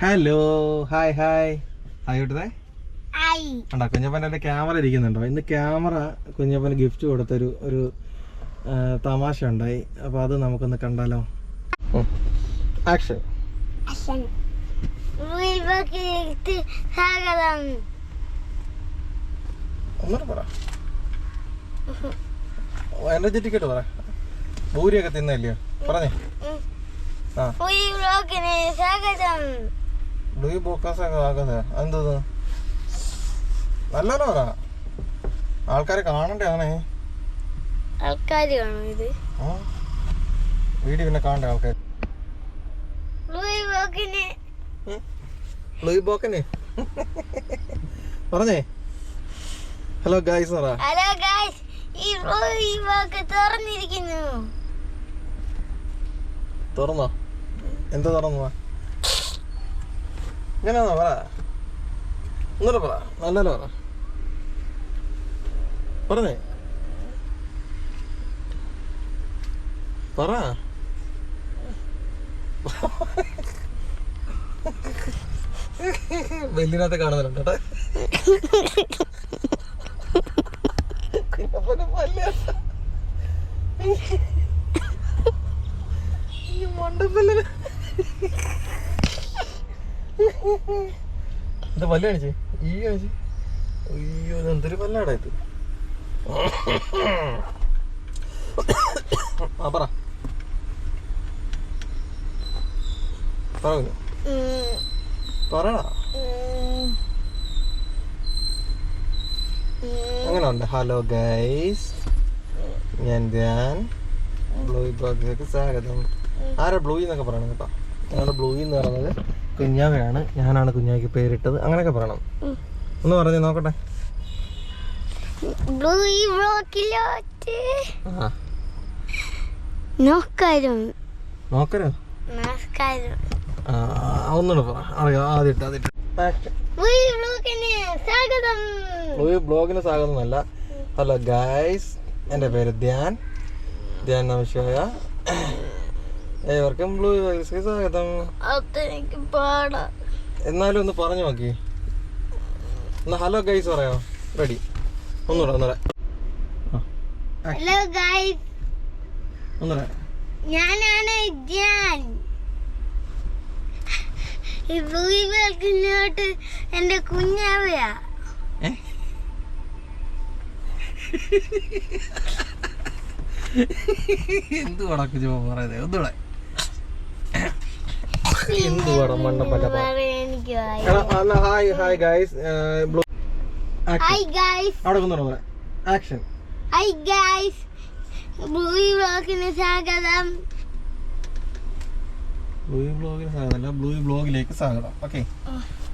Hello hi hi hi ഐ ഉണ്ടോ കുഞ്ഞപ്പന്റെ ക്യാമറ ഇരിക്കുന്നുണ്ടോ. ഇന്ന് ക്യാമറ കുഞ്ഞപ്പന് ഗിഫ്റ്റ് കൊടുത്തൊരു ഒരു തമാശ ഉണ്ടായി. അപ്പോൾ അത് നമുക്കൊന്ന് കണ്ടാലോ? ആക്ഷൻ സ്വാഗതം. എനർജറ്റിക് ആയിട്ട് പറ. ഭൂരിയൊക്കെ തിന്നല്ലയോ പറഞ്ഞേ. ആ. വീട്ടിലേക്ക് സ്വാഗതം ലൂയി ബോക്കാസൊക്കെ ആക്കുന്നത്. എന്തത് നല്ലല്ലോ പറ ആൾക്കാരെ കാണണ്ടേ ആൾക്കാർ കാണും ഇത്. വീഡിയോ പിന്നെ കാണണ്ടേ ആൾക്കാർ വീട്ടിലേക്ക് ലൂയി ബോക്കന് പറഞ്ഞേ. ഹലോ ഗായ്സ് ഹലോ ഗായ്സ് ഈ റോയി തുറന്നിരിക്കുന്നു തുറന്നോ? എന്താ തുറന്നു ഇങ്ങനെയാണോ പറ. ഒന്നുകൂടെ പറ. നല്ലല്ലോ പറ. പറഞ്ഞേ. പറ. വെല്ലിനകത്ത് കാണുന്നുണ്ട് കേട്ടോ. പോലെ പല്ല്. അയ്യോ ഇത് ആ പറ. അങ്ങനെ ഹലോ ഗൈസ് ഞാൻ ധ്യാൻ. സ്വാഗതം. ആരാ ബ്ലൂയി എന്നൊക്കെ പറയണം കേട്ടോ? ഞങ്ങളുടെ ബ്ലൂയി എന്ന് പറയുന്നത് കുഞ്ഞാവയാണ്. ഞാനാണ് കുഞ്ഞാവയ്ക്ക് പേരിട്ടത്. അങ്ങനെയൊക്കെ പറയണം. ഒന്ന് പറഞ്ഞു നോക്കട്ടെ. ബ്ലൂയി ഈ ബ്ലോക്കിലോട്ട് ആ. നമസ്കാരം നോക്കരോ? നമസ്കാരം ആ ഒന്നുകൂടെ പറ. അറിയാം? ആദ്യമായിട്ട് ആദ്യമായിട്ട്. ബ്ലോഗിന് സ്വാഗതം. അല്ല ഹലോ ഗൈസ് എന്റെ പേര് ധ്യാൻ. ധ്യാൻ നമശിവായ. ഏവർക്കും ബ്ലൂ ബ്ലോഗ്സിലേക്ക് സ്വാഗതം. അതെനിക്ക് പാടാം. എന്നാലും ഒന്ന് പറഞ്ഞു നോക്കി. എന്നാ ഹലോ ഗൈസ് പറയാമോ റെഡി. ഒന്നുകൂടെ ഒന്നുകൂടെ. Hello guys. ഒന്നുകൂടെ. ഞാനാണ് ഈ ബ്ലൂ ഈ ബ്ലോക്കിലോട്ട് എന്റെ കുഞ്ഞാവയാ? എന്തുവാടാ കുഞ്ഞു പറയുന്നത് ഒന്നുകൂടെ. എന്തുവാടാ. അല്ല hi hi guys blue hi guys അവിടെ ഒന്നുകൂടെ ആക്ഷൻ. ഹായ് ഗൈസ് ബ്ലൂ ഈ ബ്ലോക്കിന് സ്വാഗതം. ബ്ലൂ ബ്ലോഗിന് സ്വാഗതം ബ്ലൂ ബ്ലോഗിലേക്ക് സ്വാഗതം. ഓക്കെ.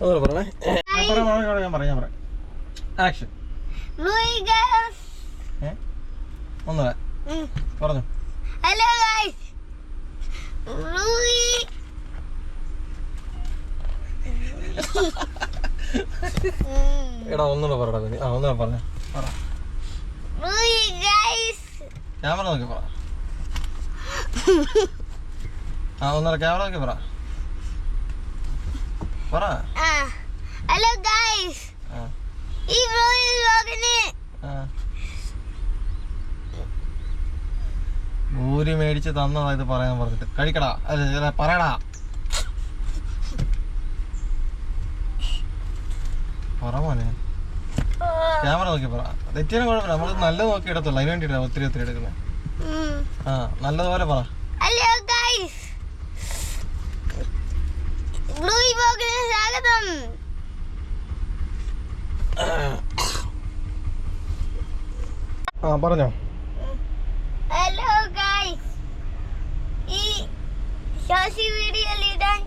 ഒന്നുകൂടെ പറഞ്ഞേ. ഞാൻ പറയാം ഞാൻ പറയാം. ആക്ഷൻ. ബ്ലൂ ഈ ഗൈസ് ഏ പറഞ്ഞു. ഹലോ ഗൈസ് ബ്ലൂ ഈ എടാ ഒന്നുകൂടെ പറടാ കുഞ്ഞ് ആ ഒന്നുകൂടെ പറഞ്ഞ. പറ. ക്യാമറ നോക്കി പറ. ആ ഒന്നുകൂടെ ക്യാമറ നോക്കി പറ. പറ. ഹലോ ഗൈസ് ഈ ആ. ഭൂരി മേടിച്ച് തന്നതാ ഇത് പറയാൻ പറഞ്ഞിട്ട്. കഴിക്കടാ. അല്ല, പറയടാ. പറ മോനെ. ക്യാമറ നോക്കി പറ. തെറ്റിയാലും കുഴപ്പമില്ല. നമ്മൾ നല്ല നോക്കി എടുത്തുള്ളൂ അതിന് വേണ്ടിയിട്ടാണ് ഒത്തിരി ഒത്തിരി എടുക്കുന്നത്. ആ നല്ലതുപോലെ പറ. ഹലോ ഗൈസ് ബ്ലൂയി ഈ ബ്ലോക്കിന് സ്വാഗതം. ആ പറഞ്ഞോ. ഹലോ ഗൈസ് ഈ സോഷ്യൽ മീഡിയയിൽ ഇടാൻ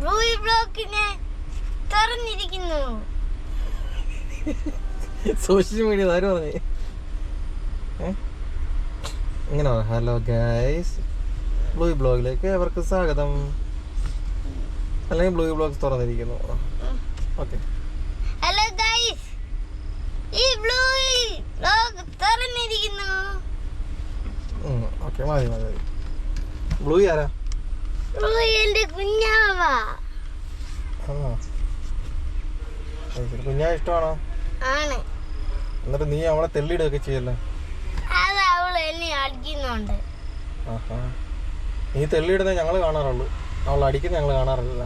ബ്ലൂയി ഈ ബ്ലോക്കിനെ തുറന്നിരിക്കുന്നു സോഷ്യൽ മീഡിയ ആര് പറഞ്ഞേ? ഇങ്ങനെ ഹലോ ഗൈസ് ബ്ലൂ ബ്ലോഗിലേക്ക് അവർക്ക് സ്വാഗതം. അല്ലെങ്കിൽ ബ്ലൂ ബ്ലോഗ് തുറന്നിരിക്കുന്നു. ഓക്കെ ഹലോ ഗൈസ് ഈ ബ്ലൂ ബ്ലോഗ് തുറന്നിരിക്കുന്നു. ഓക്കെ മതി മതി ബ്ലൂ ആരാ? ബ്ലൂ എന്റെ കുഞ്ഞാവാ. ആ. കുഞ്ഞാ ഇഷ്ടമാണോ? എന്നിട്ട് നീ അവളെ തെള്ളിയിടുകയൊക്കെ ചെയ്യല്ലോ? അത് അവൾ എന്നെ അടിക്കുന്നുണ്ട്. നീ തെള്ളിയിടുന്നത് ഞങ്ങൾ കാണാറുള്ളൂ. അവൾ അടിക്കുന്ന ഞങ്ങൾ കാണാറില്ല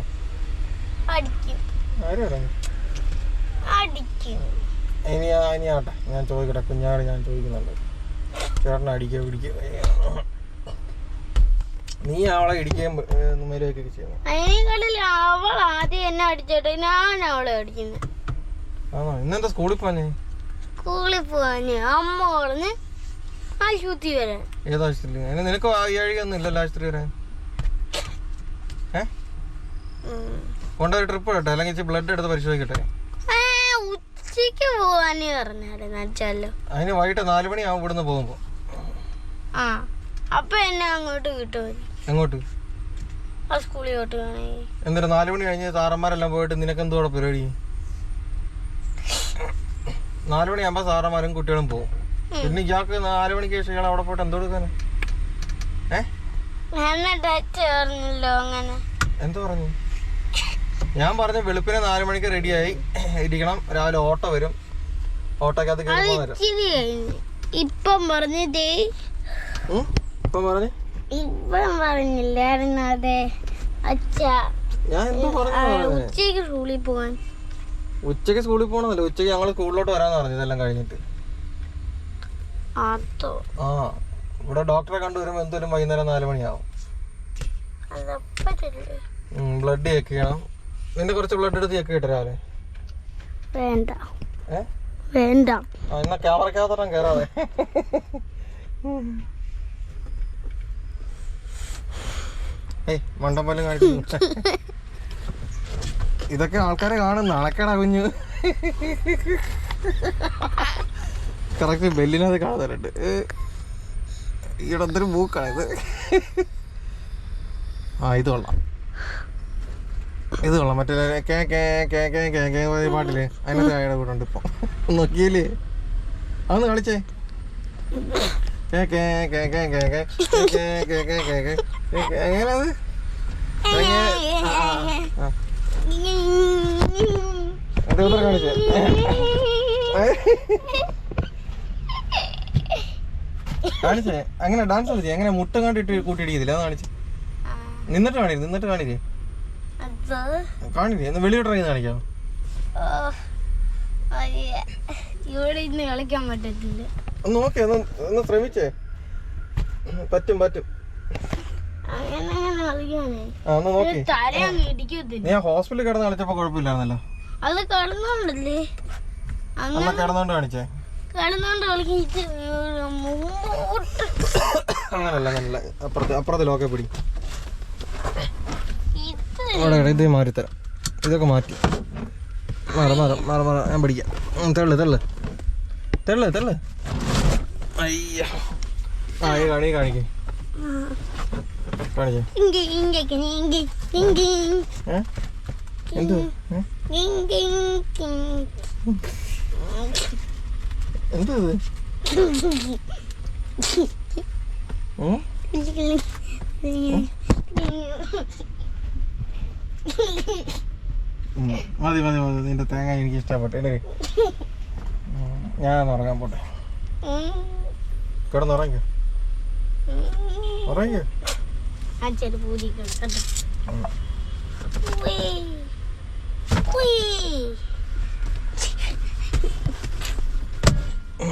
ഇനി ഇനി ആട്ടെ ഞാൻ ചോദിക്കട്ടെ. കുഞ്ഞാട് ഞാൻ ചോദിക്കുന്നുണ്ട്. ചേട്ടനെ അടിക്കുക പിടിക്കുക നീ അവളെ ഇടിക്കുകയും അവൾ ആദ്യം എന്നെ അടിച്ചിട്ട്. ഞാൻ അവളെ അടിക്കുന്നത് ആണോ? ഇന്നെന്താ സ്കൂളിൽ പോവാനേ? സ്കൂളിൽ പോവാന്. അമ്മ പറഞ്ഞ് ആശുപത്രി വരാൻ. ഏതാശുപത്രി അതിന് നിനക്ക് വയ്യാഴികയൊന്നും ഇല്ലല്ലോ ആശുപത്രി വരാൻ. ഏ. കൊണ്ടുപോയി ട്രിപ്പ് കേട്ടോ അല്ലെങ്കിൽ ബ്ലഡ് എടുത്ത് പരിശോധിക്കട്ടെ. ഉച്ചയ്ക്ക് പോവാന് അച്ഛല്ലോ അതിന് വൈകിട്ട് നാല് മണിയാവും ഇവിടുന്ന് പോകുമ്പോ. ആ അപ്പൊ എന്നെ അങ്ങോട്ട് കിട്ടും എങ്ങോട്ട്? ആ സ്കൂളിലോട്ട് വേണമെങ്കിൽ എന്നിട്ട് നാല് മണി കഴിഞ്ഞ് സാറന്മാരെല്ലാം പോയിട്ട് നിനക്ക് എന്തോടെ പരിപാടി? നാല് മണിയാകുമ്പോൾ സാറന്മാരും കുട്ടികളും പോകും പിന്നെ ഇയാൾക്ക് നാല് മണിക്ക് ശേഷം ഇയാൾ അവിടെ പോയിട്ട് എന്തോ എടുക്കാന് എന്തോ പറഞ്ഞു? ഞാൻ പറഞ്ഞ വെളുപ്പിനെ നാല് മണിക്ക് റെഡിയായി. ഇരിക്കണം. രാവിലെ ഓട്ടോ വരും. ഓട്ടോക്കകത്ത് കയറി ഇപ്പം പറഞ്ഞതേ ഇപ്പം പറഞ്ഞു? ഇപ്പം പറഞ്ഞില്ലായിരുന്നു അതെ അച്ഛ. ഞാൻ ഉച്ചയ്ക്ക് സ്കൂളിൽ പോവാൻ. ഉച്ചയ്ക്ക് സ്കൂളിൽ പോകണമെന്നല്ല ഉച്ചയ്ക്ക് ഞങ്ങൾ സ്കൂളിലോട്ട് വരാന്ന് പറഞ്ഞു ഇതെല്ലാം കഴിഞ്ഞിട്ട്. ആ ഇവിടെ ഡോക്ടറെ കണ്ടു വരുമ്പോൾ എന്തായാലും വൈകുന്നേരം നാല് മണിയാവും. ബ്ലഡ് ചെക്ക് ചെയ്യണം. നിന്റെ കുറച്ച് ബ്ലഡ് എടുത്ത് ചെക്ക് ചെയ്തിട്ട് രാവിലെ. വേണ്ട. വേണ്ട. എന്നാ ക്യാമറക്കകത്തോട്ടം കയറാതെ ഏയ് മണ്ടമ്പലം കാണിച്ചു ഇതൊക്കെ ആൾക്കാരെ കാണും നാണക്കേടാ കുഞ്ഞു കറക്റ്റ് ബെല്ലിനത് കാണുന്നുണ്ട് ഇവിടെ എന്തൊരു മൂക്കാണ് ആ ഇത് കൊള്ളാം ഇത് കൊള്ളാം മറ്റേ കേ കേ കേ കേ കേ കേ പാട്ടില്ലേ പാട്ടിൽ അതിനകത്ത് അയാളുടെ കൂടെ ഉണ്ട് ഇപ്പം നോക്കിയില്ലേ അതൊന്ന് കളിച്ചേ കേ കേ കേ കേ കേ കേ കേ കേ കേ കേ കേ ആ അത് കാണിച്ചേ? അങ്ങനെ ഡാൻസ് കളിച്ചേ? അങ്ങനെ മുട്ട കണ്ടിട്ട് കൂട്ടിയിടിക്കത്തില്ല കാണിച്ചു. നിന്നിട്ട് കാണിരുന്നു നിന്നിട്ട് കാണില്ലേ കാണില്ലേ ഒന്ന് വെളിയോട്ട് ഇറങ്ങി കാണിക്കാം. അയ്യ. ഇവിടെ ഇന്ന് കളിക്കാൻ പറ്റത്തില്ല. ഒന്ന് നോക്കേ ഒന്ന് ഒന്ന് ശ്രമിച്ചേ. പറ്റും പറ്റും. അങ്ങനെ ആ ഹോസ്പിറ്റലിൽ കിടന്ന് കളിച്ചപ്പോ കുഴപ്പമില്ലായിരുന്നല്ലോ. അത് കിടന്നോണ്ടല്ലേ? അമ്മ അങ്ങനെ കിടന്നോണ്ട് കാണിച്ചേ. കിടന്നോണ്ട് കളിക്കാൻ അങ്ങനല്ല അങ്ങനല്ല. അപ്പുറത്ത് അപ്പുറത്ത് ലോക്കെ പിടി. ഇത്. മാറ്റിത്തരാം ഇതൊക്കെ മാറ്റി. മാറ മാറ മാറ മാറ. ഞാൻ പിടിക്കാം. തള്ളു തള്ളു. തള്ളു തള്ളു. അയ്യ. ആ ഈ കാണി കാണിക്കേ. മതി മതി മതി. നിന്റെ തേങ്ങ എനിക്ക് ഇഷ്ടപ്പെട്ടു. അല്ലേ ഞാൻ ഉറങ്ങാൻ പോട്ടെ. കിടന്നുറങ്ങ പറയേ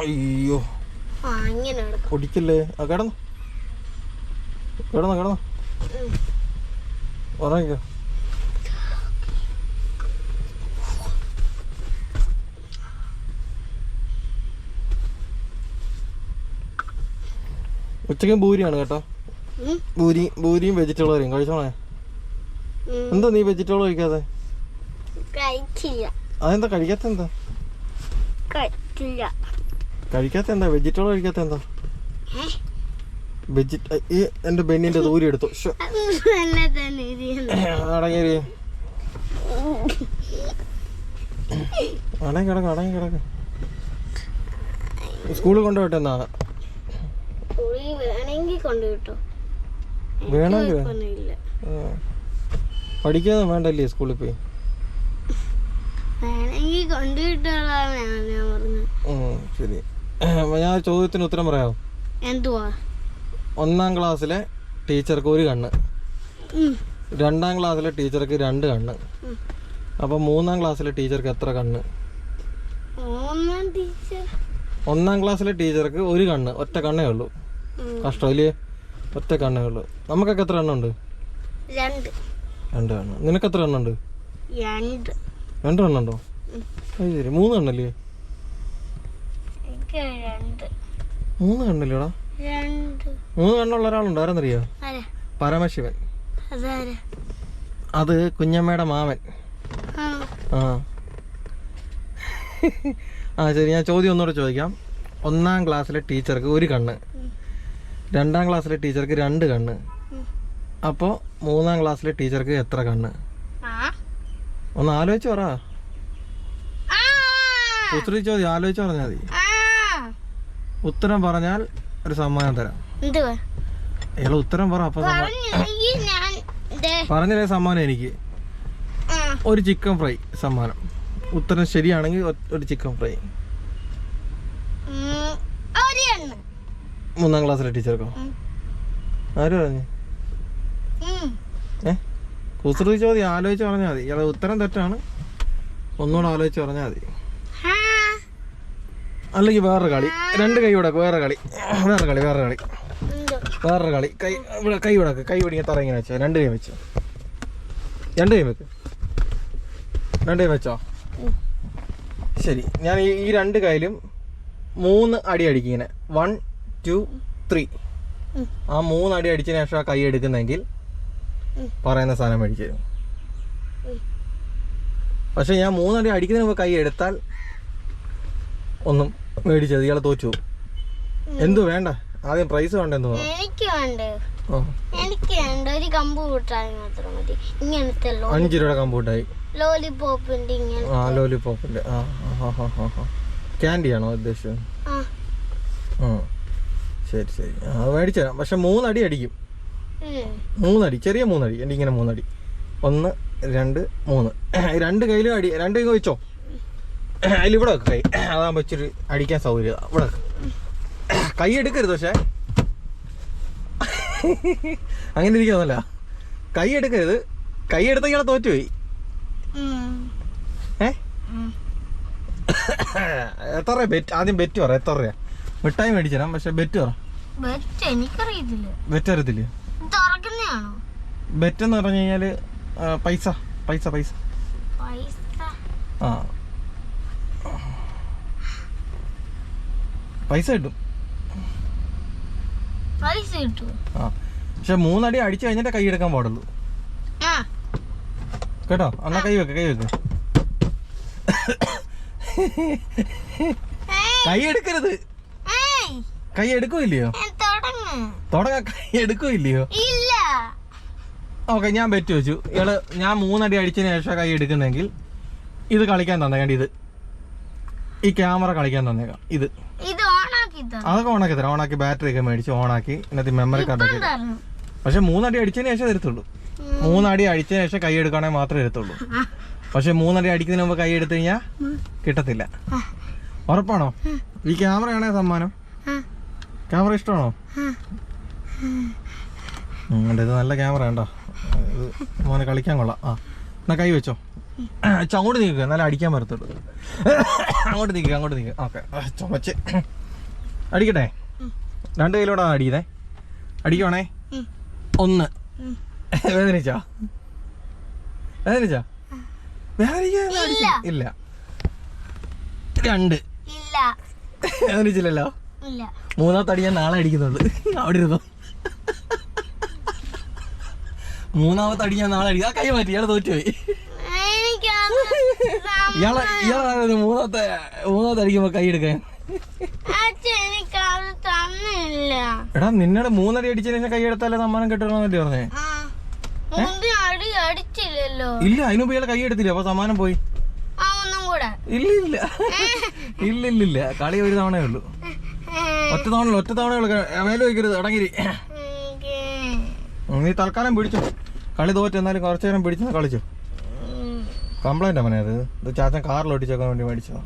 അയ്യോ. പൊടിക്കല്ലേ? ആ കിടന്നു. കിടന്നു കിടന്നു. ഉറങ്ങിക്ക. ഉച്ചയ്ക്കും ഭൂരിയാണ് കേട്ടോ. പൂരി വെജിറ്റബിൾ കറിയും. കഴിച്ചോളേ എന്താ നീ വെജിറ്റബിൾ കഴിക്കാതെ അതെന്താ കഴിക്കാത്ത എന്താ? കഴിക്കാത്ത എന്താ? വെജിറ്റബിൾ കഴിക്കാത്ത എന്താ? വെജിറ്റ ഈ എന്റെ ബെന്നിന്റെ ദൂരി എടുത്തു. അടങ്ങേരി. അടങ്ങി കിടക്ക് അടങ്ങി കിടക്ക്. സ്കൂളിൽ കൊണ്ടുപോട്ടെ എന്നാ? വേണമെങ്കിൽ കൊണ്ട് കിട്ടും വേണമെങ്കിൽ. പഠിക്കാതെ വേണ്ടല്ലേ സ്കൂളിൽ പോയി? ശരി. ഞാൻ ചോദ്യത്തിന് ഉത്തരം പറയാമോ എന്തുവാ? ഒന്നാം ക്ലാസ്സിലെ ടീച്ചർക്ക് ഒരു കണ്ണ്. രണ്ടാം ക്ലാസ്സിലെ ടീച്ചർക്ക് രണ്ട് കണ്ണ്. അപ്പൊ മൂന്നാം ക്ലാസ്സിലെ ടീച്ചർക്ക് എത്ര കണ്ണ്? ഒന്നാം ക്ലാസ്സിലെ ടീച്ചർക്ക് ഒരു കണ്ണ്. ഒറ്റ കണ്ണേ ഉള്ളൂ. കഷ്ടമില്ലേ ഒറ്റ കണ്ണേ ഉള്ളൂ നമുക്കൊക്കെ എത്ര എണ്ണമുണ്ട്? രണ്ട്. രണ്ട് എണ്ണം. നിനക്ക് എത്ര എണ്ണമുണ്ട്? രണ്ട്. രണ്ട് കണ്ണുണ്ടോ അത് ശരി. മൂന്ന് രണ്ട്. മൂന്ന് കണ്ണല്ലേടാ മൂന്ന് കണ്ണുള്ള ഒരാളുണ്ട്? ആരെന്നറിയോ? ആരാ? പരമശിവൻ. അത് കുഞ്ഞമ്മയുടെ മാമൻ. ആ. ആ ശരി. ഞാൻ ചോദ്യം ഒന്നുകൂടെ ചോദിക്കാം. ഒന്നാം ക്ലാസ്സിലെ ടീച്ചർക്ക് ഒരു കണ്ണ്. രണ്ടാം ക്ലാസ്സിലെ ടീച്ചർക്ക് രണ്ട് കണ്ണ്. അപ്പോ അപ്പോൾ മൂന്നാം ക്ലാസ്സിലെ ടീച്ചർക്ക് എത്ര കണ്ണ്? ഒന്ന് ആലോചിച്ച് പറ. ഉത്തരി ചോദ്യം ആലോചിച്ച് പറഞ്ഞാൽ മതി. ഉത്തരം പറഞ്ഞാൽ ഒരു സമ്മാനം തരാം. ഇയാൾ ഉത്തരം പറ അപ്പൊ പറഞ്ഞില്ലേ സമ്മാനം എനിക്ക്? ഒരു ചിക്കൻ ഫ്രൈ സമ്മാനം. ഉത്തരം ശരിയാണെങ്കിൽ ഒരു ചിക്കൻ ഫ്രൈ. ഒരു മൂന്നാം ക്ലാസ്സിലെ ടീച്ചർക്കോ. ആര് പറഞ്ഞു. ഏ? കുസൃതി ചോദ്യം ആലോചിച്ച് പറഞ്ഞാൽ മതി. ഇയാളെ ഉത്തരം തെറ്റാണ്. ഒന്നുകൂടെ ആലോചിച്ച് പറഞ്ഞാൽ മതി. അല്ലെങ്കിൽ വേറൊരു കളി. രണ്ട് കൈ വിടക്ക്. വേറെ കളി. വേറെ കളി വേറെ കളി. വേറൊരു കളി. കൈ ഇവിടെ കൈ വിടക്ക്. കൈ പിടിക്കാൻ തറ ഇങ്ങനെ വെച്ചോ. രണ്ട് കൈ വെച്ചോ. രണ്ട് കൈ വെക്ക്. രണ്ട് കൈ വെച്ചോ? ശരി. ഞാൻ ഈ ഈ രണ്ട് കൈയിലും മൂന്ന് അടി അടിക്കും ഇങ്ങനെ. One two three. ആ മൂന്നടി അടി അടിച്ചതിന് ശേഷം ആ കൈ എടുക്കുന്നെങ്കിൽ പറയുന്ന സാധനം മേടിച്ചു തരും പക്ഷെ ഞാൻ മൂന്നടി അടിക്കുന്നതിന് മുമ്പ് കൈ എടുത്താൽ ഒന്നും മേടിച്ചത് ഇയാളെ തോറ്റു. എന്തു വേണ്ട? ആദ്യം പ്രൈസ് വേണ്ട എന്ന് എനിക്ക് വേണ്ട? എനിക്ക് വേണ്ട. ഒരു കമ്പ് കൂട്ടാൻ മാത്രം മതി. ഇങ്ങനത്തെ ലോ രൂപയുടെ രൂപയുടെ കമ്പ്യൂട്ടായി ലോലിപോപ്പിന്റെ ഇങ്ങനെ ആ ലോലിപോപ്പിന്റെ ആ ക്യാൻഡി ആണോ ഉദ്ദേശിച്ചത്? ശരി ശരി. ആ മേടിച്ചു തരാം പക്ഷെ മൂന്നടി അടിക്കും. മൂന്നടി ചെറിയ മൂന്നടി. എന്റെ ഇങ്ങനെ മൂന്നടി. ഒന്ന് രണ്ട് മൂന്ന്. രണ്ട് കയ്യിലും അടി. രണ്ട് കൈ വെച്ചോ. അതിൽ ഇവിടെ വെക്ക് കൈ. അതാകുമ്പോൾ ഇച്ചിരി അടിക്കാൻ സൗകര്യം. ഇവിടെ വെക്ക്. കൈ എടുക്കരുത് പക്ഷേ. അങ്ങനെ ഇരിക്കുന്നല്ല കൈ എടുക്കരുത്. കൈ എടുത്ത ഇയാളെ തോറ്റുപോയി. ഏ. എത്ര രൂപ ബെറ്റ്? ആദ്യം ബെറ്റ് പറ. എത്ര രൂപ മിഠായി മേടിച്ചു തരാം പക്ഷെ ബെറ്റ് പറ. ബെറ്റ് എനിക്കറിയത്തില്ല. ബെറ്റ് അറിയത്തില്ലേ തുറക്കുന്നതാണോ ബെറ്റ് എന്ന് പറഞ്ഞു കഴിഞ്ഞാൽ പൈസ പൈസ പൈസ. ആ. പൈസ കിട്ടും. പൈസ ആ. പക്ഷെ മൂന്നടി അടിച്ചു കഴിഞ്ഞിട്ട് കൈ എടുക്കാൻ പാടുള്ളൂ. കേട്ടോ? എന്നാ കൈ വെക്ക കൈ വെക്ക. കൈ എടുക്കരുത്. കൈ എടുക്കൂല്ലയോ തുടങ്ങ്. കൈ എടുക്കൂല്ലയോ ഇല്ല. ഓക്കെ ഞാൻ ബെറ്റ് വെച്ചു. ഇയാൾ ഞാൻ മൂന്നടി അടിച്ചതിന് ശേഷം കൈ എടുക്കുന്നെങ്കിൽ ഇത് കളിക്കാൻ തന്നേക്കാം ഇത്. ഈ ക്യാമറ കളിക്കാൻ തന്നേക്കാം ഇത്. അതൊക്കെ ഓണാക്കി തരാം. ഓണാക്കി ബാറ്ററി ഒക്കെ മേടിച്ച് ഓണാക്കി ഇന്നത്തെ മെമ്മറി കാർഡൊക്കെ. പക്ഷെ മൂന്നടി അടിച്ചതിന് ശേഷം തരത്തുള്ളൂ. മൂന്നടി അടിച്ചതിന് ശേഷം കൈ എടുക്കുകയാണെങ്കിൽ മാത്രമേ തരത്തുള്ളൂ. പക്ഷെ മൂന്നടി അടിക്കുന്നതിന് മുമ്പ് കൈ എടുത്തു കഴിഞ്ഞാൽ കിട്ടത്തില്ല. ഉറപ്പാണോ? ഈ ക്യാമറയാണേ സമ്മാനം. ക്യാമറ ഇഷ്ടമാണോ. ഇത് നല്ല ക്യാമറ ഉണ്ടോ ഇത് മോനെ കളിക്കാൻ കൊള്ളാം. ആ എന്നാ കൈ വെച്ചോ. അച്ഛ അങ്ങോട്ട് നീക്കുക എന്നാലും അടിക്കാൻ പറ്റത്തുള്ളൂ അങ്ങോട്ട് നീക്കുക അങ്ങോട്ട് നീക്കുക ഓക്കെ. ചുമച്ച്. അടിക്കട്ടെ? രണ്ട് കയ്യിലൂടെ അടിക്കുന്നേ. അടിക്കുവാണേ. ഒന്ന്. വേദനിച്ചാ? വേദനിച്ചോ? വേദനിക്കാൻ ഇല്ല. രണ്ട്. വേദനിച്ചില്ലല്ലോ? മൂന്നാമത്തെ അടി ഞാൻ നാളെ അടിക്കുന്നുണ്ട്. അവിടെ ഇരുന്നോ? മൂന്നാമത്തെ അടി ഞാൻ നാളെ അടിക്കും. ആ കൈ മാറ്റി ഇയാളെ തോറ്റുപോയി ഇയാളെ ഇയാളെ മൂന്നാമത്തെ മൂന്നാമത്തെ അടിക്കുമ്പോ കൈ എടുക്കാൻ? എടാ നിന്നോട് മൂന്നടി അടിച്ചതിന് ശേഷം കൈ എടുത്താലേ സമ്മാനം കിട്ടണമെന്നല്ലേ പറഞ്ഞേ? ഇല്ല അതിനുമ്പ് ഇയാളെ കൈ എടുത്തില്ല? അപ്പൊ സമ്മാനം പോയി. ഇല്ല ഇല്ല ഇല്ല ഇല്ല ഇല്ല കളി ഒരു തവണയേ ഉള്ളൂ. ഒറ്റ തവണ ഒറ്റ തവണ മേലെ വയ്ക്കരുത് അടങ്ങിരി നീ തൽക്കാലം പിടിച്ചു. കളി തോറ്റ് എന്നാലും കുറച്ചു നേരം പിടിച്ചു കളിച്ചു. കംപ്ലൈന്റ് അമ്മനെ അത്. ഇത് ചാച്ചൻ കാറിൽ ഒട്ടിച്ചേക്കാൻ വേണ്ടി മേടിച്ചതാ.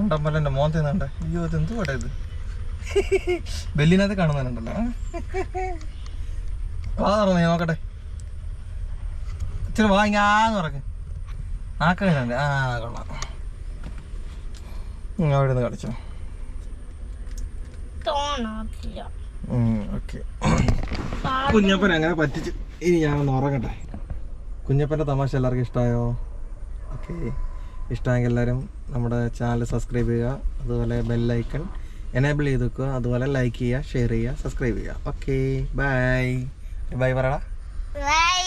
ഉണ്ടമ്പലന്റെ മോന്തി തിന്നണ്ട? അയ്യോ ഇത് എന്ത് പട്ടാ ഇത്? ബെല്ലിനകത്ത് കാണുന്നുണ്ടല്ലോ വാ തുറന്നേ നോക്കട്ടെ. ഇച്ചിരി വാങ്ങാന്ന് പറക്ക് ആക്കുന്നുണ്ട് ആ കൊള്ളാം. അവിടെ നിന്ന് കളിച്ചോ. കുഞ്ഞപ്പൻ അങ്ങനെ പറ്റിച്ച് ഇനി ഞാനൊന്ന് ഉറങ്ങട്ടെ. കുഞ്ഞപ്പന്റെ തമാശ എല്ലാവർക്കും ഇഷ്ടമായോ ഓക്കെ. ഇഷ്ടമായെങ്കിൽ എല്ലാവരും നമ്മുടെ ചാനൽ സബ്സ്ക്രൈബ് ചെയ്യുക അതുപോലെ ബെല്ലൈക്കൺ എനേബിൾ ചെയ്ത് വെക്കുക അതുപോലെ ലൈക്ക് ചെയ്യുക ഷെയർ ചെയ്യുക സബ്സ്ക്രൈബ് ചെയ്യുക. ഓക്കെ. ബൈ ബൈ പറയടാ. ബൈ